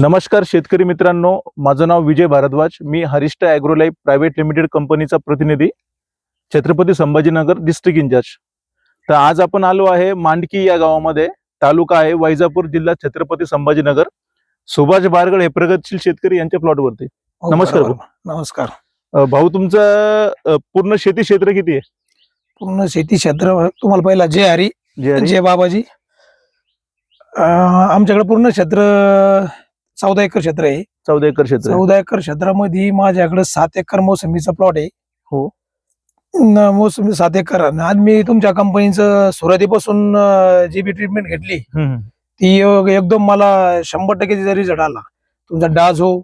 नमस्कार शेतकरी मित्रांनो माझं नाव विजय भारद्वाज. मी हरिष्ठ ॲग्रोलाईफ प्रायव्हेट लिमिटेड कंपनीचा प्रतिनिधी छत्रपती संभाजीनगर डिस्ट्रिक्ट इंचार्ज. तर आज आपण आलो आहे मांडकी या गावामध्ये. तालुका आहे वैजापूर जिल्हा छत्रपती संभाजीनगर. सुभाष बारगड हे प्रगतशील शेतकरी यांच्या प्लॉटवरती. हो, नमस्कार. नमस्कार. भाऊ तुमचं पूर्ण शेती क्षेत्र किती आहे? पूर्ण शेती क्षेत्र तुम्हाला पहिला जय हरी? जय बाबाजी. आमच्याकडे पूर्ण क्षेत्र चौदा एकर क्षेत्र आहे चौदा एकर क्षेत्र आहे. चौदा एकर क्षेत्रामध्ये माझ्याकडे सात एकर मोसंबीचा प्लॉट आहे हो. न- मोसंबी सात एकर आणि आज मी तुमच्या कंपनीचं सुरुवातीपासून जी बी ट्रीटमेंट घेतली हम्म, हम्म. ती एकदम मला शंभर टक्के तिचा रिझल्ट आला तुमचा डाज हो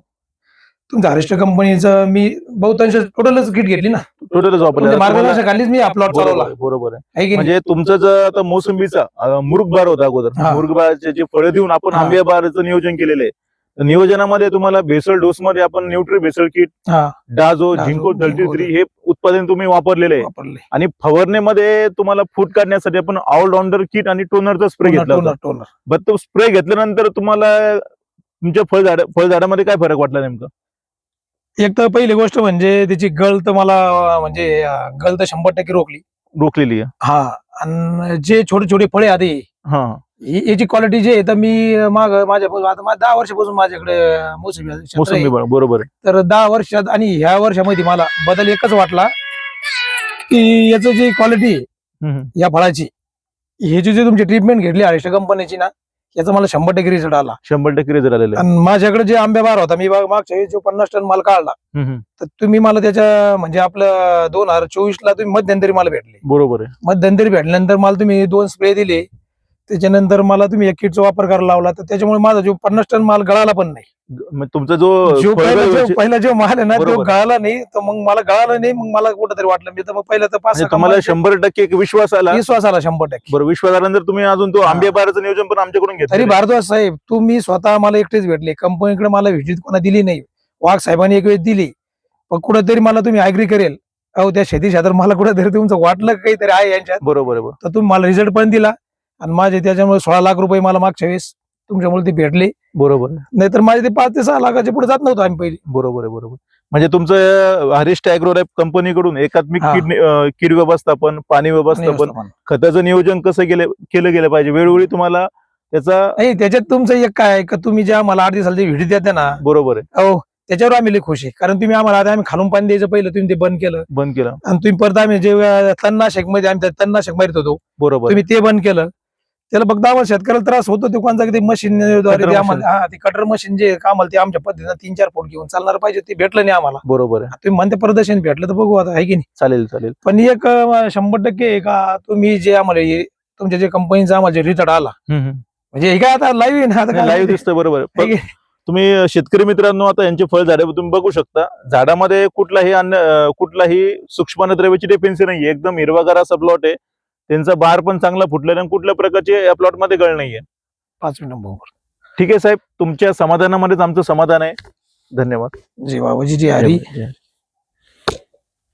तुमच्या हरिष्ठ कंपनीचं मी बहुतांश टोटलच किट घेतली ना टोटलच वापरलं तुमच्या मार्गदर्शनाखालीच मी हा प्लॉट बरोबर चालवला आहे, बरोबर आहे आहे की नाही? म्हणजे तुमचं जर आता मोसंबीचा अं, मुरुगबार होता अगोदर हा. मुरुगबारचे जे फळं देऊन आपण हा. आंब्याबारचं नियोजन केलेलं आहे नियोजनामध्ये तुम्हाला भेसळ डोस मध्ये आपण न्यूट्री भेसळ किट हा. डाझो झिंको थर्टी थ्री हे उत्पादन तुम्ही वापरलेले आहे. आणि फवारणीमध्ये तुम्हाला फूट काढण्यासाठी आपण ऑलराऊंडर किट आणि टोनरचा स्प्रे घेतला बरं तो स्प्रे घेतल्यानंतर तुम्हाला तुमच्या फळझाड फळझाडामध्ये काय फरक वाटला नेमका? एक तर पहिली गोष्ट म्हणजे त्याची गळ तर मला म्हणजे गळ तर शंभर टक्के रोखली. रोखलेली हा. आणि जे छोटे छोटे फळे आधी हा याची क्वालिटी जे आहे तर मी माग माझ्या आता मा- दहा वर्षापासून माझ्याकडे मोसंबी क्षेत्र मोसंबी आहे. बरोबर आहे तर दहा वर्षात आणि ह्या वर्षामध्ये मला बदल एकच वाटला की याचं जी क्वालिटी हम्म, हम्म. या फळाची ह्याची जी तुमची ट्रीटमेंट घेतली हरिष्ठ कंपनीची ना याचा मला शंभर टक्के रिझल्ट आला शंभर टक्के रिझल्ट आलेले. आणि माझ्याकडे जे आंबे बार होता मी बा- मागच्या जो पन्नास टन माल काढला हम्म, हम्म. तर तुम्ही मला त्याच्या म्हणजे आपलं दोन हजार चोवीस ला तुम्ही मध्यंतरी मला भेटले बरोबर आहे मध्यंतरी भेटल्यानंतर मला तुम्ही दोन स्प्रे दिले त्याच्यानंतर मला तुम्ही एक किटचा वापर करायला लावला तर त्याच्यामुळे माझा जो पन्नास टन माल गळाला पण नाही. मग तुमचा जो जो पहिला जो फळबाग- पहिला जो माल आहे ना तो बरोबर. गळाला नाही तर मग मला गळाला नाही मग मला कुठंतरी वाटलं. मी तर मग पहिला तर पाच म्हणजे सहा तुम्हाला शंभर टक्के एक विश्वास आला. विश्वास आला शंभर टक्के. बरोबर विश्वास आल्यानंतर तुम्ही अजून तो हा. आंबेबाराचं नियोजन पण आमच्याकडून तरी घेतलं भारद्वाज साहेब तुम्ही स्वतः मला एकटेच भेटले. कंपनीकडे मला व्हिजिट कोणा दिली नाही. वाघ साहेबांनी एक वेळ दिली. पण कुठेतरी मला तुम्ही अग्री करेल. अहो त्या शेती क्षेत्रात मला कुठेतरी तुमचं वाटलं का काहीतरी आहे यांच्यात. बरोबर आहे बरोबर. तर तुम्ही मला रिझल्ट पण दिला. आणि माझे त्याच्यामुळे सोळा लाख रुपये मला मागच्या वेळेस तुमच्यामुळे ते भेटले. बरोबर. नाहीतर माझे ते पाच ते सहा लाखाच्या पुढे जात नव्हतो आम्ही पहिले. बरोबर आहे बरोबर. म्हणजे तुमचं हरिष्ठ अॅग्रोलॅब कंपनीकडून एकात्मिक हा. कीड कीड व्यवस्थापन पाणी व्यवस्थापन खताचं नियोजन कसं केलं केलं गेलं पाहिजे? वेळोवेळी तुम्हाला त्याचा नाही त्याच्यात तुमचं एक काय आहे का तुम्ही जे आम्हाला आठ दिवसाला व्हिडिओ देते ना बरोबर आहे. अहो त्याच्यावर आम्ही लई खुश आहे. कारण तुम्ही आम्हाला आता आम्ही खालून पाणी द्यायचं पहिलं तुम्ही ते बंद केलं. बंद केलं. आणि तुम्ही परत आम्ही जे अं, तणनाशकमध्ये आम्ही त्या तणनाशक मारित होतो. बरोबर. तुम्ही ते बंद केलं. त्याला फक्त आम्हाला शेतकऱ्याला त्रास होतो ते कोणता ते मशीन द्वारे Cutter ते आम्हाला हा ते कटर मशीन जे कामाला ते आमच्या पद्धतीनं तीन चार फूट घेऊन चालणार पाहिजे ते भेटलं नाही आम्हाला. बरोबर आहे. तुम्ही म्हणते प्रदर्शन भेटलं तर बघू आता आहे की नाही? चालेल चालेल. पण एक अं, शंभर टक्के आहे का तुम्ही जे आम्हाला हे- तुमच्या जे कंपनीचा आम्हाला जे रिझल्ट आला म्हणजे हे काय आता लाईव्ह आहे ना आता काय लाईव्ह? दिसतं बरोबर आहे. आहे पण की? तुम्ही शेतकरी मित्रांनो आता यांचे फळ झाडे तुम्ही बघू शकता. झाडामध्ये कुठलाही अन्न अं, कुठलाही सूक्ष्म द्रव्याची डेफिन्सी नाही एकदम हिरवागार असा प्लॉट आहे. त्यांचा बार पण चांगला फुटलेला आणि कुठल्या प्रकारचे या प्लॉटमध्ये गळ नाहीये. पाच मिनिटं बघू ठीक आहे साहेब तुमच्या समाधानामध्येच आमचं समाधान आहे. धन्यवाद. जी बाबाजी जी हरी.